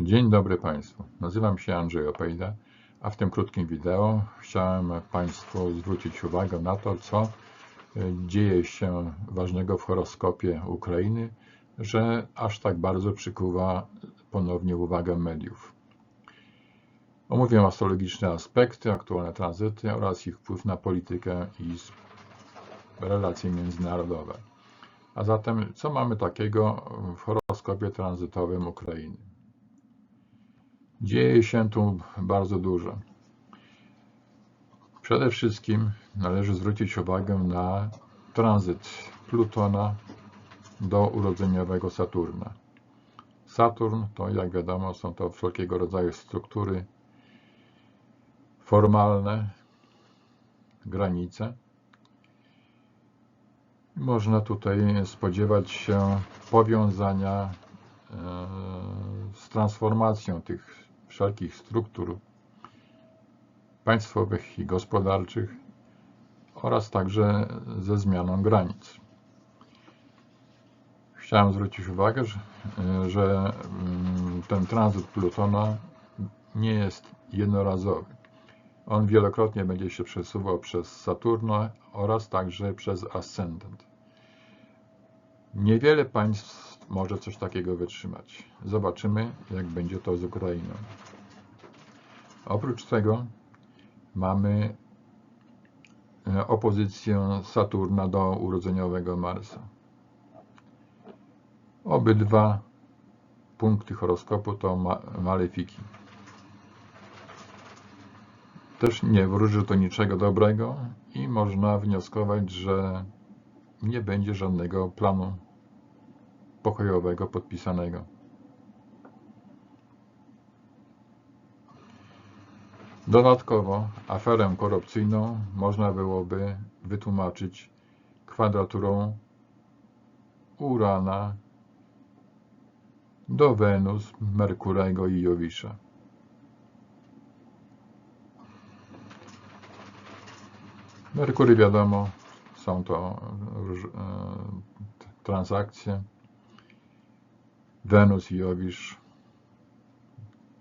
Dzień dobry Państwu. Nazywam się Andrzej Opejda, a w tym krótkim wideo chciałem Państwu zwrócić uwagę na to, co y, dzieje się ważnego w horoskopie Ukrainy, że aż tak bardzo przykuwa ponownie uwagę mediów. Omówię astrologiczne aspekty, aktualne tranzyty oraz ich wpływ na politykę i relacje międzynarodowe. A zatem, co mamy takiego w horoskopie tranzytowym Ukrainy? Dzieje się tu bardzo dużo. Przede wszystkim należy zwrócić uwagę na tranzyt Plutona do urodzeniowego Saturna. Saturn to, jak wiadomo, są to wszelkiego rodzaju struktury formalne, granice. Można tutaj spodziewać się powiązania e, z transformacją tych wszelkich struktur państwowych i gospodarczych oraz także ze zmianą granic. Chciałem zwrócić uwagę, że, że mm, ten tranzyt Plutona nie jest jednorazowy. On wielokrotnie będzie się przesuwał przez Saturna oraz także przez ascendent. Niewiele państw może coś takiego wytrzymać. Zobaczymy, jak będzie to z Ukrainą. Oprócz tego mamy e, opozycję Saturna do urodzeniowego Marsa. Obydwa punkty horoskopu to ma malefiki. Też nie wróży to niczego dobrego i można wnioskować, że nie będzie żadnego planu pokojowego podpisanego. Dodatkowo aferę korupcyjną można byłoby wytłumaczyć kwadraturą Urana do Wenus, Merkurego i Jowisza. Merkury wiadomo, są to e, transakcje. Wenus i Jowisz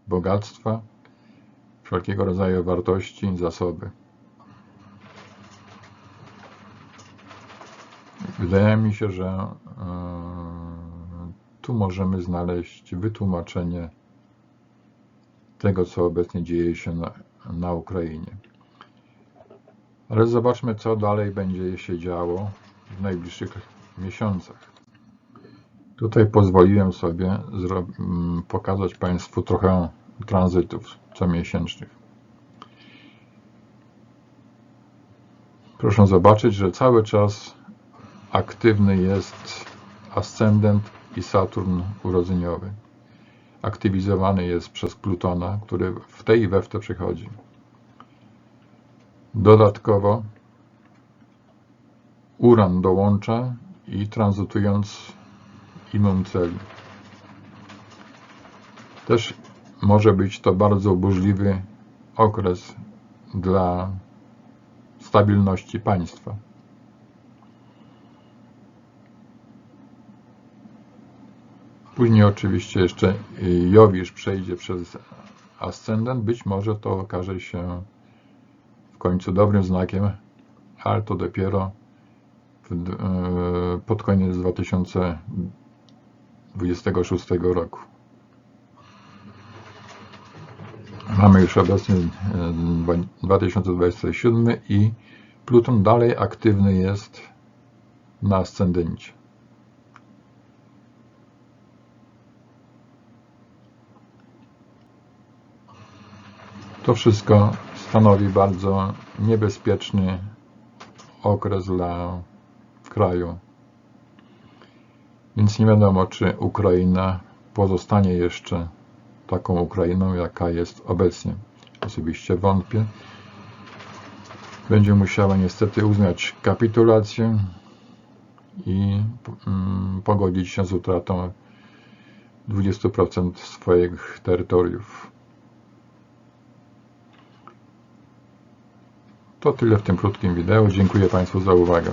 bogactwa, wszelkiego rodzaju wartości, zasoby. Wydaje mi się, że e, tu możemy znaleźć wytłumaczenie tego, co obecnie dzieje się na, na Ukrainie. Ale zobaczmy, co dalej będzie się działo w najbliższych miesiącach. Tutaj pozwoliłem sobie zro- m, pokazać Państwu trochę tranzytów comiesięcznych. Proszę zobaczyć, że cały czas aktywny jest ascendent i Saturn urodzeniowy. Aktywizowany jest przez Plutona, który w tej i we w te przychodzi. Dodatkowo Uran dołącza i tranzytując imum celi. Też może być to bardzo burzliwy okres dla stabilności państwa. Później oczywiście jeszcze Jowisz przejdzie przez ascendent. Być może to okaże się w końcu dobrym znakiem, ale to dopiero e, pod koniec 2026 roku. Mamy już obecnie e, dwa- 2027 i Pluton dalej aktywny jest na ascendencie. To wszystko stanowi bardzo niebezpieczny okres dla kraju. Więc nie wiadomo, czy Ukraina pozostanie jeszcze taką Ukrainą, jaka jest obecnie. Osobiście wątpię. Będzie musiała niestety uznać kapitulację i mm, pogodzić się z utratą 20% swoich terytoriów. To tyle w tym krótkim wideo. Dziękuję Państwu za uwagę.